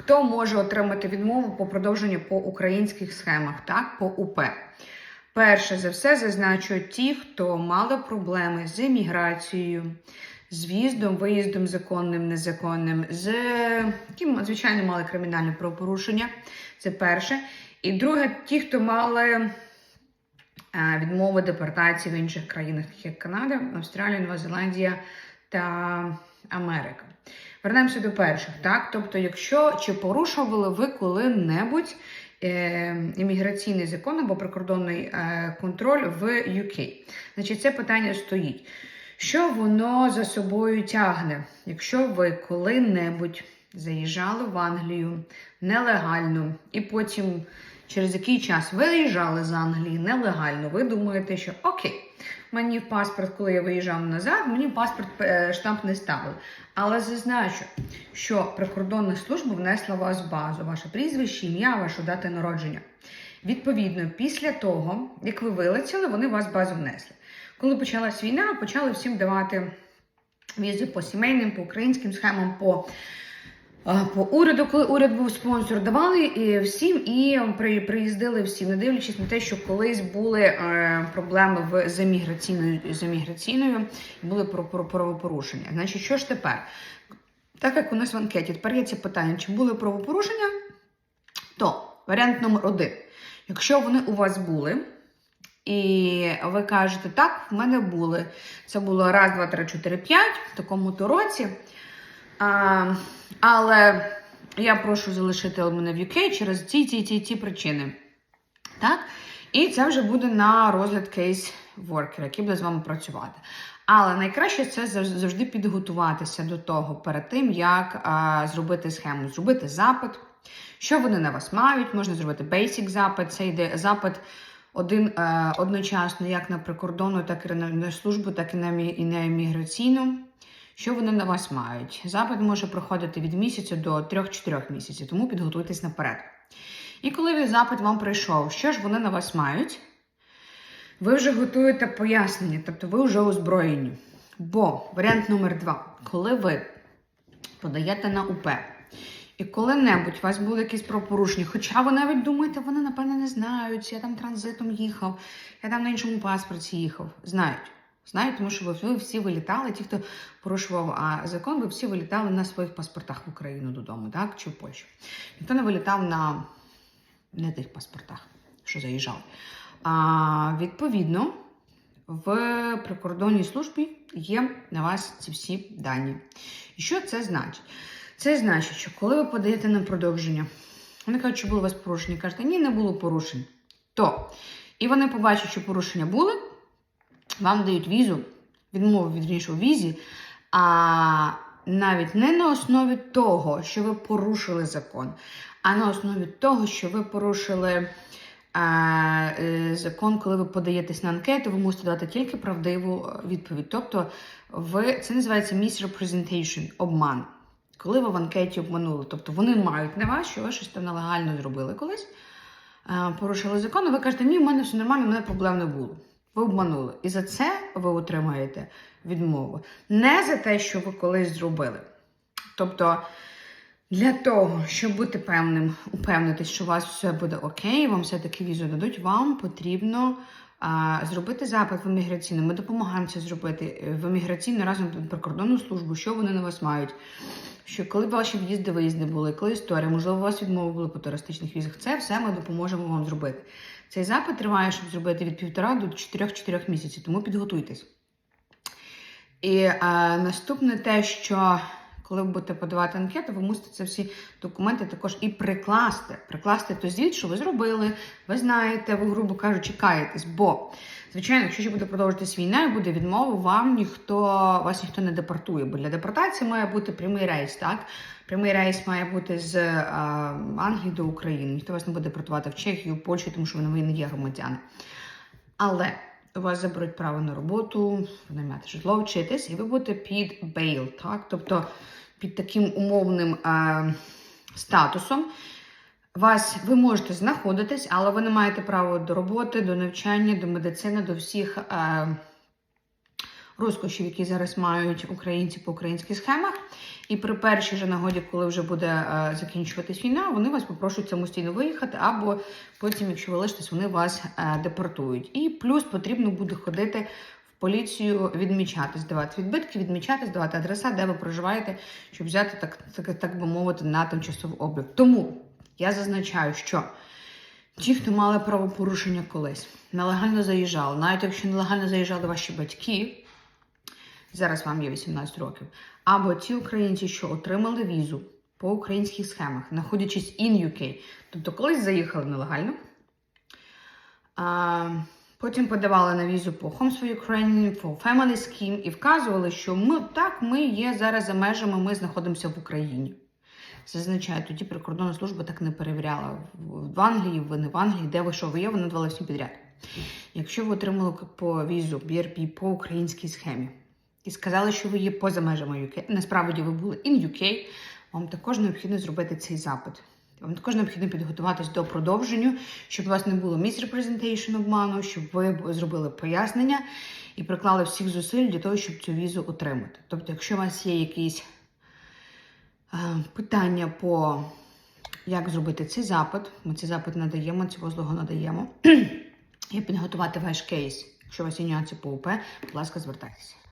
Хто може отримати відмову по продовженню по українських схемах, так, по УП? Перше за все зазначу ті, хто мали проблеми з еміграцією, з в'їздом, виїздом законним, незаконним, з які, звичайно, мали кримінальне правопорушення. Це перше. І друге, ті, хто мали е, відмови депортації в інших країнах, як Канада, Австралія, Нова Зеландія та Америка. Вернемося до перших, так? Тобто, якщо чи порушували ви коли-небудь е, імміграційний закон або прикордонний е, контроль в UK, значить, це питання стоїть. Що воно за собою тягне? Якщо ви коли-небудь заїжджали в Англію нелегально, і потім через який час виїжджали з Англії нелегально, ви думаєте, що окей, мені в паспорт, коли я виїжджав назад, мені в паспорт е, штамп не ставили. Але зазначу, що прикордонна служба внесла вас в базу, ваше прізвище, ім'я, вашу дату народження. Відповідно, після того, як ви вилетіли, вони вас в базу внесли. Коли почалась війна, почали всім давати візи по сімейним, по українським схемам, по, по уряду, коли уряд був спонсор, давали і всім і при, приїздили всі, не дивлячись на те, що колись були е, проблеми в, з еміграційною, з були про, про правопорушення. Значить, що ж тепер? Так як у нас в анкеті, тепер є ці питання, чи були правопорушення, то варіант номер один. Якщо вони у вас були, і ви кажете, так, в мене були. Це було раз, два, три, чотири, п'ять в такому то році. А, але я прошу залишити мене в UK через ті ті ті ті причини. Так? І це вже буде на розгляд кейс воркера, який буде з вами працювати. Але найкраще це завжди підготуватися до того перед тим, як а, зробити схему, зробити запит. Що вони на вас мають? Можна зробити basic запит. Це йде запит один е, одночасно, як на прикордонну, так і на, службу, так і на, і на імміграційну. Що вони на вас мають? Запит може проходити від місяця до 3-4 місяців, тому підготуйтесь наперед. І коли запит вам прийшов, що ж вони на вас мають? Ви вже готуєте пояснення, тобто ви вже озброєні. Бо варіант номер два, коли ви подаєте на УП, і коли-небудь у вас були якісь правопорушення, хоча ви навіть думаєте, вони, напевно, не знають, я там транзитом їхав, я там на іншому паспорті їхав. Знають. Знають, тому що ви всі вилітали, ті, хто порушував а, закон, ви всі вилітали на своїх паспортах в Україну додому, так? Чи в Польщу. Ніхто не вилітав на не тих паспортах, що заїжджали. А, відповідно, в прикордонній службі є на вас ці всі дані. І що це значить? Це значить, що коли ви подаєте на продовження, вони кажуть, що було у вас порушення, кажете, ні, не було порушень. То, і вони побачать, що порушення були, вам дають візу, відмову від іншого візі, а навіть не на основі того, що ви порушили закон, а на основі того, що ви порушили а, е, закон, коли ви подаєтесь на анкету, ви мусите дати тільки правдиву е, відповідь. Тобто, ви, це називається misrepresentation, обман. Коли ви в анкеті обманули, тобто вони мають на вас, що ви щось там нелегально зробили колись, е, порушили закон, і ви кажете, ні, в мене все нормально, в мене проблем не було. Ви обманули. І за це ви отримаєте відмову. Не за те, що ви колись зробили. Тобто, для того, щоб бути певним, упевнитись, що у вас все буде окей, вам все-таки візу дадуть, вам потрібно а, зробити запит в імміграційну. Ми допомагаємо це зробити е, в імміграційну разом прикордонну службу, що вони на вас мають. Що коли б ваші в'їзди, виїзди були, коли історія, можливо, у вас відмови були по туристичних візах, це все ми допоможемо вам зробити. Цей запит триває, щоб зробити від півтора до 4-4 місяців, тому підготуйтесь. І е, наступне те, що коли ви будете подавати анкету, ви мусите це всі документи також і прикласти. Прикласти той звіт, що ви зробили, ви знаєте, ви, грубо кажучи, каєтесь. Бо, звичайно, якщо ще буде продовжуватись війна і буде відмова, вам ніхто вас ніхто не депортує. Бо для депортації має бути прямий рейс, так? Прямий рейс має бути з е, Англії до України. Ніхто вас не буде депортувати в Чехію, в Польщу, тому що вони не є громадяни. Але у вас заберуть право на роботу, наймати житло, вчитись, і ви будете під бейл, так? Тобто під таким умовним е, статусом. Вас ви можете знаходитись, але ви не маєте права до роботи, до навчання, до медицини, до всіх е, розкошів, які зараз мають українці по українських схемах. І при першій же нагоді, коли вже буде е, закінчуватись війна, вони вас попросять самостійно виїхати, або потім, якщо ви лишитесь, вони вас е, депортують. І плюс потрібно буде ходити поліцію, відмічати, здавати відбитки, відмічати, здавати адреса, де ви проживаєте, щоб взяти так, так, так би мовити на тимчасовий облік. Тому я зазначаю, що ті, хто мали правопорушення колись, нелегально заїжджали, навіть якщо нелегально заїжджали ваші батьки, зараз вам є 18 років, або ті українці, що отримали візу по українських схемах, знаходячись in UK, тобто колись заїхали нелегально, а, потім подавали на візу по Homes for Ukraine, по Family Scheme і вказували, що ми так, ми є зараз за межами, ми знаходимося в Україні. Зазначаю, тоді прикордонна служба так не перевіряла в Англії, ви не в Англії, де ви що ви є, вони давали всім підряд. Якщо ви отримали по візу BRP по українській схемі і сказали, що ви є поза межами UK, насправді ви були in UK, вам також необхідно зробити цей запит. Вам також необхідно підготуватись до продовження, щоб у вас не було misrepresentation обману, щоб ви зробили пояснення і приклали всіх зусиль для того, щоб цю візу отримати. Тобто, якщо у вас є якісь питання по як зробити цей запит, ми цей запит надаємо, цю послугу надаємо. І підготувати ваш кейс. Якщо у вас є нюанси по УП, будь ласка, звертайтеся.